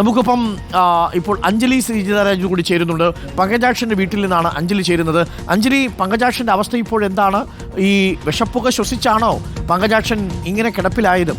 നമുക്കിപ്പം ഇപ്പോൾ അഞ്ജലി ശ്രീജിതരാജു കൂടി ചേരുന്നുണ്ട്. പങ്കജാക്ഷന്റെ വീട്ടിൽ നിന്നാണ് അഞ്ജലി ചേരുന്നത്. അഞ്ജലി പങ്കജാക്ഷന്റെ അവസ്ഥ ഇപ്പോൾ എന്താണ്? ഈ വിഷപ്പുക ശ്വസിച്ചാണോ പങ്കജാക്ഷൻ ഇങ്ങനെ കിടപ്പിലായതും?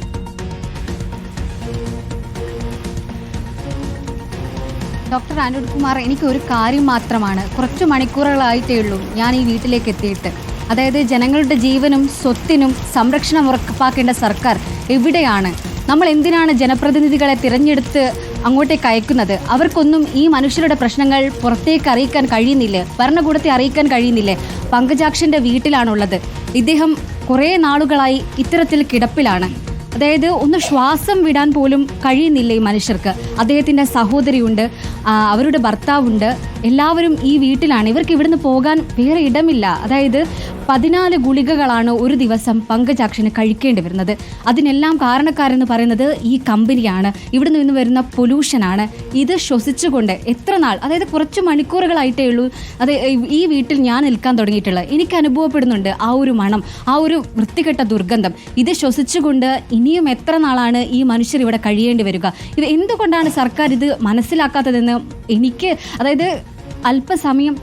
ഡോക്ടർ അനിൽ കുമാർ എനിക്ക് ഒരു കാര്യം മാത്രമാണ്. കുറച്ച് മണിക്കൂറുകളായിട്ടേ ഉള്ളൂ ഞാൻ ഈ വീട്ടിലേക്ക് എത്തിയിട്ട് അതായത് ജനങ്ങളുടെ ജീവനും സ്വത്തിനും സംരക്ഷണം ഉറപ്പാക്കേണ്ട സർക്കാർ എവിടെയാണ്? നമ്മൾ എന്തിനാണ് ജനപ്രതിനിധികളെ തിരഞ്ഞെടുത്ത് അങ്ങോട്ടേക്ക് അയക്കുന്നത്. അവർക്കൊന്നും ഈ മനുഷ്യരുടെ പ്രശ്നങ്ങൾ പുറത്തേക്ക് അറിയിക്കാൻ കഴിയുന്നില്ലേ? ഭരണകൂടത്തെ അറിയിക്കാൻ കഴിയുന്നില്ലേ? പങ്കജാക്ഷന്റെ വീട്ടിലാണുള്ളത്. ഇദ്ദേഹം കുറേ നാളുകളായി ഇത്തരത്തിൽ കിടപ്പിലാണ്. അതായത് ഒന്ന് ശ്വാസം വിടാൻ പോലും കഴിയുന്നില്ല ഈ മനുഷ്യർക്ക്. അദ്ദേഹത്തിന്റെ സഹോദരിയുണ്ട്. അവരുടെ ഭർത്താവുണ്ട്. എല്ലാവരും ഈ വീട്ടിലാണ്. ഇവർക്ക് ഇവിടുന്ന് പോകാൻ വേറെ ഇടമില്ല. അതായത് പതിനാല് ഗുളികകളാണ് ഒരു ദിവസം പങ്കജാക്ഷന് കഴിക്കേണ്ടി വരുന്നത്. അതിനെല്ലാം കാരണക്കാരെന്ന് പറയുന്നത് ഈ കമ്പനിയാണ്. ഇവിടുന്ന് നിന്ന് വരുന്ന പൊല്യൂഷനാണ് ഇത് ശ്വസിച്ചുകൊണ്ട് എത്ര നാൾ അതായത് കുറച്ച് മണിക്കൂറുകളായിട്ടേ ഉള്ളൂ. അത് ഈ വീട്ടിൽ ഞാൻ നിൽക്കാൻ തുടങ്ങിയിട്ടുള്ളത്. എനിക്ക് അനുഭവപ്പെടുന്നുണ്ട് ആ ഒരു മണം ആ ഒരു വൃത്തികെട്ട ദുർഗന്ധം. ഇത് ശ്വസിച്ചുകൊണ്ട് ഇനിയും എത്ര നാളാണ് ഈ മനുഷ്യർ ഇവിടെ കഴിയേണ്ടി വരിക? ഇത് എന്തുകൊണ്ടാണ് സർക്കാർ ഇത് മനസ്സിലാക്കാത്തതെന്ന് എനിക്ക് അതായത് അല്പസമയം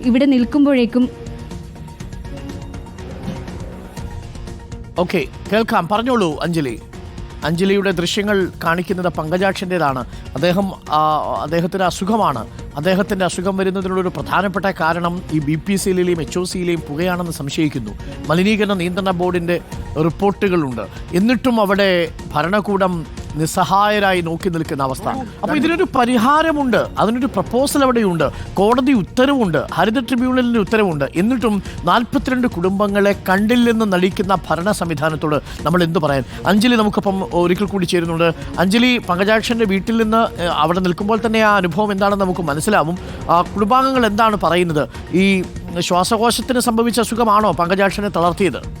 ഇവിടെ നിൽക്കുമ്പോഴേക്കും ഓക്കെ കേൾക്കാം. പറഞ്ഞോളൂ അഞ്ജലി. അഞ്ജലിയുടെ ദൃശ്യങ്ങൾ കാണിക്കുന്നത് പങ്കജാക്ഷന്റെതാണ് അദ്ദേഹം അദ്ദേഹത്തിന് അസുഖമാണ്. അദ്ദേഹത്തിന്റെ അസുഖം വരുന്നതിനുള്ള ഒരു പ്രധാനപ്പെട്ട കാരണം ഈ ബി പി സിയിലെയും എച്ച് ഒ സിയിലെയും പുകയാണെന്ന് സംശയിക്കുന്നു. മലിനീകരണ നിയന്ത്രണ ബോർഡിന്റെ റിപ്പോർട്ടുകളുണ്ട്. എന്നിട്ടും അവിടെ ഭരണകൂടം നിസ്സഹായരായി നോക്കി നിൽക്കുന്ന അവസ്ഥ. അപ്പോൾ ഇതിനൊരു പരിഹാരമുണ്ട്. അതിനൊരു പ്രപ്പോസൽ അവിടെയുണ്ട്. കോടതി ഉത്തരവുണ്ട്. ഹരിത ട്രിബ്യൂണലിന്റെ ഉത്തരവുണ്ട്. എന്നിട്ടും നാൽപ്പത്തിരണ്ട് കുടുംബങ്ങളെ കണ്ടില്ലെന്ന് നടിക്കുന്ന ഭരണ സംവിധാനത്തോട് നമ്മൾ എന്തു പറയാൻ? അഞ്ജലി നമുക്കിപ്പം ഒരിക്കൽ കൂടി ചേരുന്നുണ്ട്. അഞ്ജലി പങ്കജാക്ഷന്റെ വീട്ടിൽ നിന്ന് അവിടെ നിൽക്കുമ്പോൾ തന്നെ ആ അനുഭവം എന്താണെന്ന് നമുക്ക് മനസ്സിലാവും. കുടുംബാംഗങ്ങൾ എന്താണ് പറയുന്നത്? ഈ ശ്വാസകോശത്തിന് സംഭവിച്ച അസുഖമാണോ പങ്കജാക്ഷനെ തളർത്തിയത്?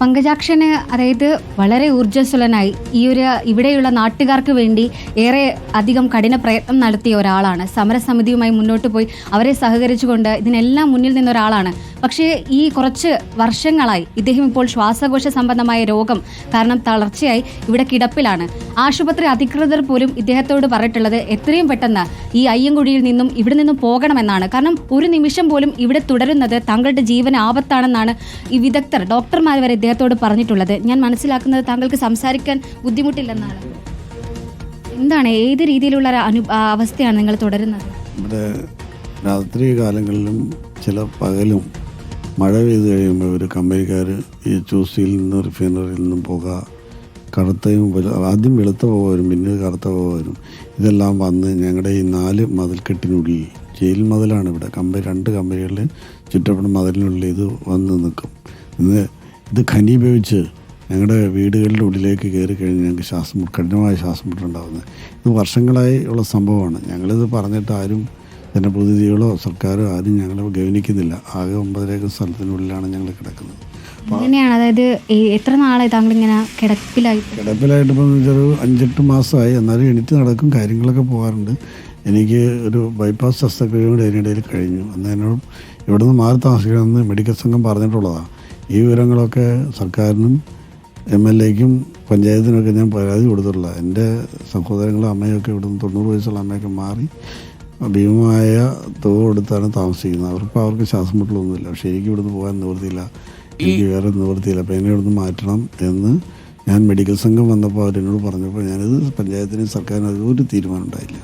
പങ്കജാക്ഷന് അതായത് വളരെ ഊർജസ്വലനായി ഈ ഒരു ഇവിടെയുള്ള നാട്ടുകാർക്ക് വേണ്ടി ഏറെ അധികം കഠിന പ്രയത്നം നടത്തിയ ഒരാളാണ്. സമരസമിതിയുമായി മുന്നോട്ട് പോയി അവരെ സഹകരിച്ചുകൊണ്ട് ഇതിനെല്ലാം മുന്നിൽ നിന്ന ഒരാളാണ്. പക്ഷേ ഈ കുറച്ച് വർഷങ്ങളായി ഇദ്ദേഹം ഇപ്പോൾ ശ്വാസകോശ സംബന്ധമായ രോഗം കാരണം തളർച്ചയായി ഇവിടെ കിടപ്പിലാണ്. ആശുപത്രി അധികൃതർ പോലും ഇദ്ദേഹത്തോട് പറഞ്ഞിട്ടുള്ളത് എത്രയും പെട്ടെന്ന് ഈ അയ്യങ്കുഴിയിൽ നിന്നും ഇവിടെ നിന്നും പോകണമെന്നാണ്. കാരണം ഒരു നിമിഷം പോലും ഇവിടെ തുടരുന്നത് താങ്കളുടെ ജീവൻ ആപത്താണെന്നാണ് ഈ വിദഗ്ധർ ഡോക്ടർമാർ വരെ ഇദ്ദേഹത്തോട് പറഞ്ഞിട്ടുള്ളത്. ഞാൻ മനസ്സിലാക്കുന്നത് താങ്കൾക്ക് സംസാരിക്കാൻ ബുദ്ധിമുട്ടില്ലെന്നാണ്. എന്താണ് ഏത് രീതിയിലുള്ള അനു അവസ്ഥയാണ് നിങ്ങൾ തുടരുന്നത്? നമ്മുടെ രാത്രി കാലങ്ങളിലും ചില പകലും മഴ പെയ്ത് കഴിയുമ്പോൾ ഒരു കമ്പനിക്കാർ ഈ ചൂസിയിൽ നിന്ന് റിഫൈനറിയിൽ നിന്നും പുക കറുത്തയും ആദ്യം വെളുത്ത പുക വരും പിന്നീട് കറുത്ത പുക വരും. ഇതെല്ലാം വന്ന് ഞങ്ങളുടെ ഈ നാല് മതിൽക്കെട്ടിനുള്ളിൽ ജയിൽ മതിലാണ് ഇവിടെ. കമ്പനി രണ്ട് കമ്പനികളിൽ ചുറ്റപ്പെടുന്ന മതിലിനുള്ളിൽ ഇത് വന്ന് നിൽക്കും. ഇന്ന് ഇത് ഖനീപയോഗിച്ച് ഞങ്ങളുടെ വീടുകളുടെ ഉള്ളിലേക്ക് കയറി കഴിഞ്ഞ് ഞങ്ങൾക്ക് ശ്വാസം കഠിനമായ ശ്വാസം മുട്ടുണ്ടാകുന്നത് ഇത് വർഷങ്ങളായി ഉള്ള സംഭവമാണ്. ഞങ്ങളിത് പറഞ്ഞിട്ട് ആരും ജനപ്രതിനിധികളോ സർക്കാരോ ആരും ഞങ്ങളെ ഗവനിക്കുന്നില്ല ആകെ ഒമ്പതരേക്കർ സ്ഥലത്തിനുള്ളിലാണ് ഞങ്ങൾ കിടക്കുന്നത്. എങ്ങനെയാണ്? അതായത് എത്ര നാളായി താങ്കൾ ഇങ്ങനെ കിടപ്പിലായി? കിടപ്പിലായിട്ട് ഇപ്പം ഒരു അഞ്ചെട്ട് മാസമായി. എന്നാലും എണീറ്റ് നടക്കും കാര്യങ്ങളൊക്കെ പോകാറുണ്ട്. എനിക്ക് ഒരു ബൈപ്പാസ് ശസ്ത്രക്രിയ കൂടി അതിനിടയിൽ കഴിഞ്ഞു. അന്ന് എന്നോട് ഇവിടെ നിന്ന് മാറി താമസിക്കണമെന്ന് മെഡിക്കൽ സംഘം പറഞ്ഞിട്ടുള്ളതാണ്. ഈ വിവരങ്ങളൊക്കെ സർക്കാരിനും എം എൽ എക്കും പഞ്ചായത്തിനൊക്കെ ഞാൻ പരാതി കൊടുത്തിട്ടുള്ള എന്റെ സഹോദരങ്ങളും അമ്മയൊക്കെ ഇവിടുന്ന് തൊണ്ണൂറ് വയസ്സുള്ള അമ്മയൊക്കെ മാറി ഭീമമായ തുക കൊടുത്താണ് താമസിക്കുന്നത്. അവർക്ക് അവർക്ക് ശ്വാസം മുട്ടലൊന്നുമില്ല. പക്ഷേ എനിക്ക് ഇവിടുന്ന് പോകാൻ നിവൃത്തിയില്ല. എനിക്ക് വേറെ നിവൃത്തിയില്ല. അപ്പോൾ എന്നെ ഇവിടുന്ന് മാറ്റണം എന്ന് ഞാൻ മെഡിക്കൽ സംഘം വന്നപ്പോൾ അവരെന്നോട് പറഞ്ഞപ്പോൾ ഞാനിത് പഞ്ചായത്തിനും സർക്കാരിനും അതൊരു തീരുമാനം ഉണ്ടായില്ല.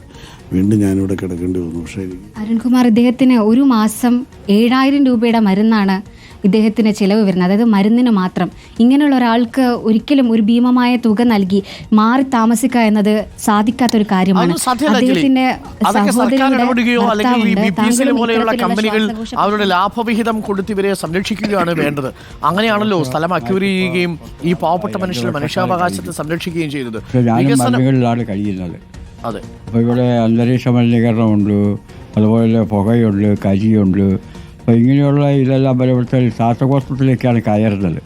വീണ്ടും ഞാനിവിടെ കിടക്കേണ്ടി വന്നു. പക്ഷേ അരുൺകുമാർ ഇദ്ദേഹത്തിന് ഒരു മാസം ഏഴായിരം രൂപയുടെ മരുന്നാണ് ഇദ്ദേഹത്തിന് ചിലവ് വരുന്നത്. അതായത് മരുന്നിന് മാത്രം. ഇങ്ങനെയുള്ള ഒരാൾക്ക് ഒരിക്കലും ഒരു ഭീമമായ തുക നൽകി മാറി താമസിക്കുക എന്നത് സാധിക്കാത്തൊരു കാര്യമാണ്. അദ്ദേഹത്തിന്റെ കമ്പനികൾ അവരുടെ ലാഭവിഹിതം കൊടുത്ത് ഇവരെ സംരക്ഷിക്കുകയാണ് വേണ്ടത്. അങ്ങനെയാണല്ലോ സ്ഥലം അക്യൂർ ചെയ്യുകയും ഈ പാവപ്പെട്ട മനുഷ്യരുടെ മനുഷ്യാവകാശത്തെ സംരക്ഷിക്കുകയും ചെയ്തത്. കഴിയുന്നത്. അതെ. അപ്പോൾ ഇവിടെ അന്തരീക്ഷ മലിനീകരണമുണ്ട് അതുപോലെ പുകയുണ്ട് കരിയുണ്ട് അപ്പോൾ ഇങ്ങനെയുള്ള ഇതെല്ലാം ബലപ്പെടുത്തൽ ശ്വാസകോശത്തിലേക്കാണ് കയറുന്നത്.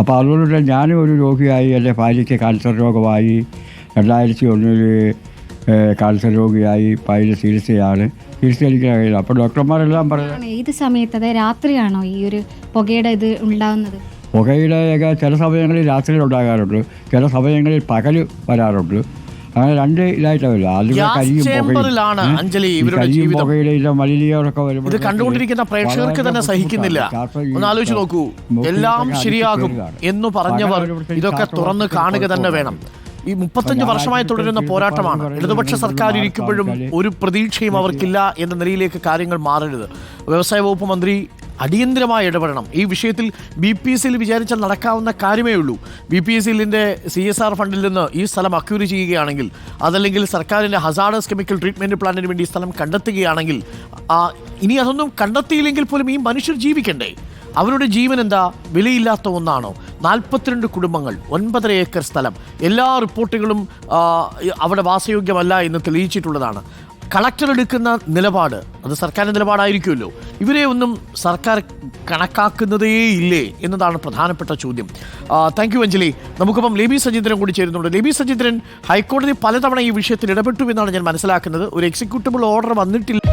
അപ്പോൾ അതുകൊണ്ട് തന്നെ ഞാനും ഒരു രോഗിയായി എന്റെ ഭാര്യയ്ക്ക് ക്യാൻസർ രോഗമായി രണ്ടായിരത്തി ഒന്നിൽ ക്യാൻസർ രോഗിയായി പതിൽ ചികിത്സയാണ്. ചികിത്സ എനിക്ക് കഴിയില്ല. അപ്പോൾ ഡോക്ടർമാരെല്ലാം പറയുന്നത് ഏത് സമയത്ത്? അതായത് രാത്രിയാണോ ഈ ഒരു പുകയുടെ ഇത് ഉണ്ടാകുന്നത്? പുകയുടെ ചില സമയങ്ങളിൽ രാത്രിയിൽ ഉണ്ടാകാറുണ്ട്. ചില സമയങ്ങളിൽ പകൽ വരാറുണ്ട്. അങ്ങനെ രണ്ട് കരിയും അഞ്ജലി ഇവരുടെ ജീവിതം. മലിനീകരണമൊക്കെ വരുമ്പോൾ ഇത് കണ്ടുകൊണ്ടിരിക്കുന്ന പ്രേക്ഷകർക്ക് തന്നെ സഹിക്കുന്നില്ല. ഒന്ന് ആലോചിച്ച് നോക്കൂ. എല്ലാം ശരിയാകും എന്ന് പറഞ്ഞവർ ഇതൊക്കെ തുറന്ന് കാണുക തന്നെ വേണം. ഈ മുപ്പത്തഞ്ച് വർഷമായി തുടരുന്ന പോരാട്ടമാണ്. ഇടതുപക്ഷ സർക്കാർ ഇരിക്കുമ്പോഴും ഒരു പ്രതീക്ഷയും അവർക്കില്ല എന്ന നിലയിലേക്ക് കാര്യങ്ങൾ മാറരുത്. വ്യവസായ വകുപ്പ് മന്ത്രി അടിയന്തരമായി ഇടപെടണം. ഈ വിഷയത്തിൽ ബി പി എസ് സിയിൽ വിചാരിച്ചാൽ നടക്കാവുന്ന കാര്യമേ ഉള്ളൂ. ബി പി എസ് സിയിലിന്റെ സി എസ് ആർ ഫണ്ടിൽ നിന്ന് ഈ സ്ഥലം അക്യൂരി ചെയ്യുകയാണെങ്കിൽ അതല്ലെങ്കിൽ സർക്കാരിന്റെ ഹസാഡസ് കെമിക്കൽ ട്രീറ്റ്മെന്റ് പ്ലാന്റിന് വേണ്ടി സ്ഥലം കണ്ടെത്തുകയാണെങ്കിൽ ഇനി അതൊന്നും കണ്ടെത്തിയില്ലെങ്കിൽ പോലും ഈ മനുഷ്യർ ജീവിക്കണ്ടേ? അവരുടെ ജീവൻ എന്താ? വിലയില്ലാത്ത ഒന്നാണോ? നാൽപ്പത്തിരണ്ട് കുടുംബങ്ങൾ ഒൻപതര ഏക്കർ സ്ഥലം. എല്ലാ റിപ്പോർട്ടുകളും അവിടെ വാസയോഗ്യമല്ല എന്ന് തെളിയിച്ചിട്ടുള്ളതാണ്. കളക്ടർ എടുക്കുന്ന നിലപാട് അത് സർക്കാരിന്റെ നിലപാടായിരിക്കുമല്ലോ. ഇവരെ ഒന്നും സർക്കാർ കണക്കാക്കുന്നതേ ഇല്ലേ എന്നതാണ് പ്രധാനപ്പെട്ട ചോദ്യം. Thank you Anjali. നമുക്കിപ്പം ലേബി സജീന്ദ്രൻ കൂടി ചേരുന്നുണ്ട്. ലേബി സജീന്ദ്രൻ ഹൈക്കോടതി പലതവണ ഈ വിഷയത്തിൽ ഇടപെട്ടു എന്നാണ് ഞാൻ മനസ്സിലാക്കുന്നത്. ഒരു എക്സിക്യൂട്ടബിൾ ഓർഡർ വന്നിട്ടില്ല